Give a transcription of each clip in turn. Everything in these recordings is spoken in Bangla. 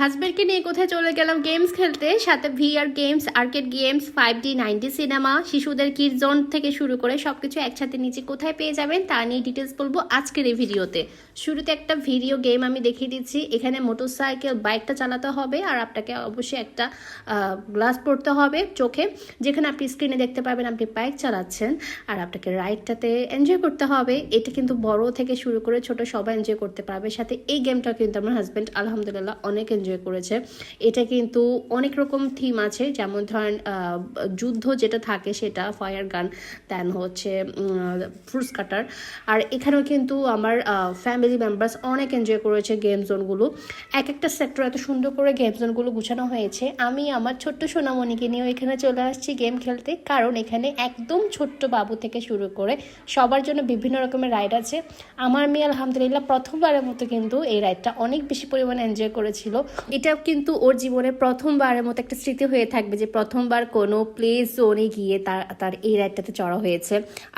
হাজব্যান্ডকে নিয়ে কোথায় চলে গেলাম গেমস খেলতে, সাথে VR games, arcade games, five D, ninety cinema, শিশুদের কিড জোন থেকে শুরু করে সবকিছু একসাথে নিচে কোথায় পেয়ে যাবেন তা নিয়ে ডিটেলস বলব আজকের এই ভিডিওতে। শুরুতে একটা ভিডিও গেম আমি দেখিয়ে দিচ্ছি। এখানে মোটরসাইকেল বাইকটা চালাতে হবে আর আপনাকে অবশ্যই একটা গ্লাস পড়তে হবে চোখে, যেখানে আপনি স্ক্রিনে দেখতে পাবেন আপনি বাইক চালাচ্ছেন আর আপনাকে রাইডটাতে এনজয় করতে হবে। এটা কিন্তু বড় থেকে শুরু করে ছোট সবাই এনজয় করতে পারবে। সাথে এই গেমটা কিন্তু আমার হাজব্যান্ড আলহামদুলিল্লাহ অনেক এনজয় করেছে। এটা কিন্তু অনেক রকম থিম আছে। যেমন ধরেন যুদ্ধ যেটা থাকে সেটা ফায়ার গান দেন হচ্ছে ফ্রুটস কাটার আর এখানেও কিন্তু আমার ফ্যামিলি মেম্বার্স অনেক এনজয় করেছে গেম জোনগুলো এক একটা সেক্টর এত সুন্দর করে গেম জোনগুলো গুছানো হয়েছে। আমি আমার ছোট্ট সোনামণিকে নিয়েও এখানে চলে আসছি গেম খেলতে। কারণ এখানে একদম ছোট্ট বাবু থেকে শুরু করে সবার জন্য বিভিন্ন রকমের রাইড আছে। আমার মেয়ে আলহামদুলিল্লাহ প্রথমবারের মতো কিন্তু এই রাইডটা অনেক বেশি পরিমাণে এনজয় করেছিল। এটা কিন্তু ওর জীবনে প্রথমবারের মতো একটা স্মৃতি হয়ে থাকবে যে প্রথমবার কোনো প্লে জোনে গিয়ে তার তার এই রাইডটাতে চড়া হয়েছে।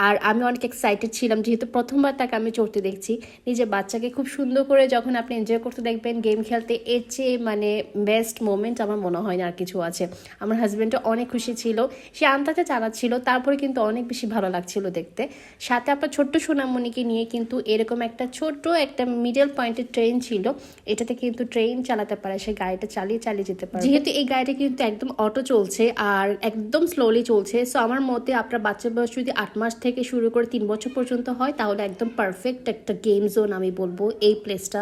আর আমি অনেক এক্সাইটেড ছিলাম, যেহেতু প্রথমবার তাকে আমি চড়তে দেখছি। নিজের বাচ্চাকে খুব সুন্দর করে যখন আপনি এনজয় করতে দেখবেন গেম খেলতে, এর চেয়ে মানে বেস্ট মোমেন্ট আমার মনে হয় না আর কিছু আছে। আমার হাজব্যান্ডও অনেক খুশি ছিল। সে আন্তাতে চালাচ্ছিল, তারপরে কিন্তু অনেক বেশি ভালো লাগছিল দেখতে। সাথে আপনার ছোট্ট সোনামণিকে নিয়ে কিন্তু এরকম একটা ছোট্ট একটা মিডল পয়েন্টের ট্রেন ছিল। এটাতে কিন্তু ট্রেন চালাতে পারে, সে গাড়িটা চালিয়ে চালিয়ে যেতে পারে যেহেতু এই গাড়িটা কিন্তু একদম অটো চলছে আর একদম স্লোলি চলছে সো আমার মতে আপনার বাচ্চার বয়স যদি আট মাস থেকে শুরু করে তিন বছর পর্যন্ত হয়, তাহলে একদম পারফেক্ট একটা গেম জোন আমি বলব এই প্লেসটা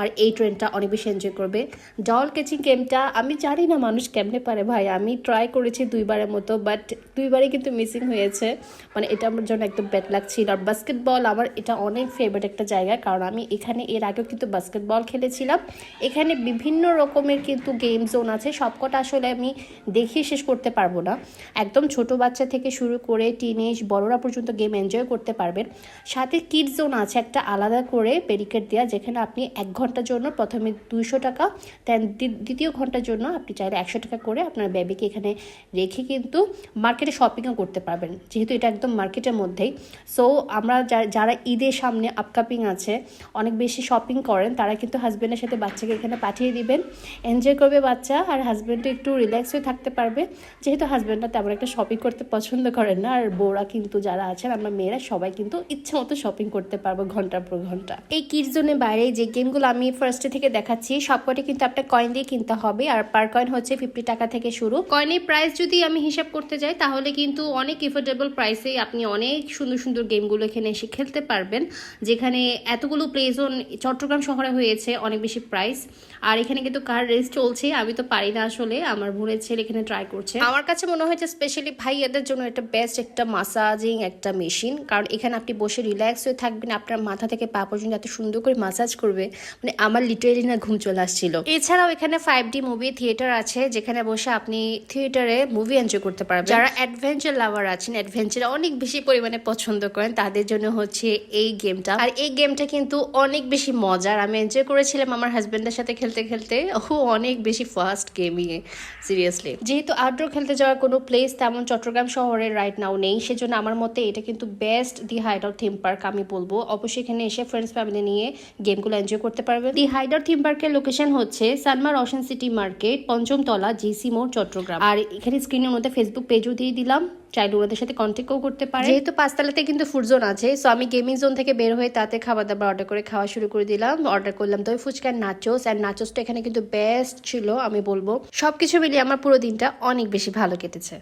আর এই ট্রেনটা অনেক বেশি এনজয় করবে। ডল কেচিং গেমটা আমি জানি না মানুষ কেমনে পারে ভাই, আমি ট্রাই করেছি দুইবারের মতো বাট দুইবারই কিন্তু মিসিং হয়েছে। মানে এটা আমার জন্য একদম ব্যাড লাগছিল আর বাস্কেটবল আমার এটা অনেক ফেভারিট একটা জায়গা, কারণ আমি এখানে এর আগেও কিন্তু বাস্কেটবল খেলেছিলাম। এখানে বিভিন্ন রকমের কিন্তু গেম জোন আছে। সবকটা আসলে আমি দেখিয়ে শেষ করতে পারব না। একদম ছোট বাচ্চা থেকে শুরু করে টিনেজ বড়রা পর্যন্ত গেম এনজয় করতে পারবেন। সাথে কিড জোন আছে একটা আলাদা করে ব্যারিকেড দেওয়া যেখানে আপনি এক ঘণ্টার জন্য প্রথমে দুইশো টাকা দেন দ্বিতীয় ঘণ্টার জন্য আপনি চাইলে একশো টাকা করে আপনার বেবিকে এখানে রেখে কিন্তু মার্কেটে শপিংও করতে পারবেন। যেহেতু এটা একদম মার্কেটের মধ্যেই। সো আমরা যারা ঈদের সামনে আপকাপিং আছে, অনেক বেশি শপিং করেন, তারা কিন্তু হাজব্যান্ডের সাথে বাচ্চাকে এখানে পাঠিয়ে দিবেন এনজয় করবে বাচ্চা আর হাজব্যান্ডও একটু রিল্যাক্স হয়ে থাকতে পারবে। যেহেতু হাজব্যান্ডরা তেমন একটা শপিং করতে পছন্দ করেন না, আর বউরা কিন্তু যারা আছেন, আমরা মেয়েরা সবাই কিন্তু ইচ্ছে মতো শপিং করতে পারব ঘণ্টার পর ঘণ্টা। এই কিড জোনের বাইরে যে গেমগুলো আমি ফার্স্টে থেকে দেখাচ্ছি, সবকটি কিন্তু আপনার কয়েন দিয়ে কিনতে হবে। আর পার কয়েন হচ্ছে ফিফটি টাকা থেকে শুরু। কয়েনের প্রাইস যদি আমি হিসাব করতে যাই, তাহলে কিন্তু অনেক এফোর্ডেবল প্রাইসে আপনি অনেক সুন্দর সুন্দর গেমগুলো এখানে এসে খেলতে পারবেন। যেখানে এতগুলো প্লে জোন চট্টগ্রাম শহরে হয়েছে, অনেক বেশি প্রাইস আর এখানে কিন্তু কার রেস চলছে, আমি তো পারি না আসলে। আমার বোনের ছেলে এখানে ট্রাই করছে। আমার কাছে মনে হয়েছে স্পেশালি ভাইয়াদের জন্য এটা বেস্ট একটা মাসাজিং একটা মেশিন কারণ এখানে আপনি বসে রিল্যাক্স হয়ে থাকবেন, আপনার মাথা থেকে পা পর্যন্ত এত সুন্দর করে মাসাজ করবে মানে আমার লিটারেলি না ঘুম চলে আসছিল। এছাড়াও এখানে ফাইভ ডি মুভি থিয়েটার আছে, যেখানে বসে আপনি থিয়েটারে মুভি এনজয় করতে পারবেন। যারা অ্যাডভেঞ্চার লাভার আছেন অ্যাডভেঞ্চার অনেক বেশি পরিমাণে পছন্দ করেন, তাদের জন্য হচ্ছে এই গেমটা আর এই গেমটা কিন্তু অনেক বেশি মজার। আমি এনজয় করেছিলাম আমার হাজবেন্ডের সাথে খেলতে খেলতে। ও অনেক বেশি ফাস্ট এ সিরিয়াসলি যেহেতু আউটডোর খেলতে যাওয়ার কোনো প্লেস তেমন চট্টগ্রাম শহরে রাইট নাও নেই, সেজন্য আমার মতে এটা কিন্তু best the Hyder theme park আমি বলব। অবশ্যই এখানে এসে ফ্রেন্ডস ফ্যামিলি নিয়ে গেমগুলো এনজয় করতে পারবেন দি হাইডার থিম পার্কের লোকেশন হচ্ছে সানমার রোশন সিটি মার্কেট পঞ্চমতলা জিসি মোড় চট্টগ্রাম। আর এখানে স্ক্রিনের মধ্যে ফেসবুক পেজও দিয়ে দিলাম। চাইলে ওনাদের সাথে কন্ট্যাক্টও করতে পারে। যেহেতু পাঁচতলাতে কিন্তু ফুড জোন আছে সো আমি গেমিং জোন থেকে বের হয়ে তাতে খাবার দাবার অর্ডার করে খাওয়া শুরু করে দিলাম। অর্ডার করলাম দই, ফুচকা নাচোস অ্যান্ড নাচোসটা এখানে কিন্তু বেস্ট ছিল, আমি বলব। সবকিছু মিলিয়ে আমার পুরো দিনটা অনেক বেশি ভালো কেটেছে।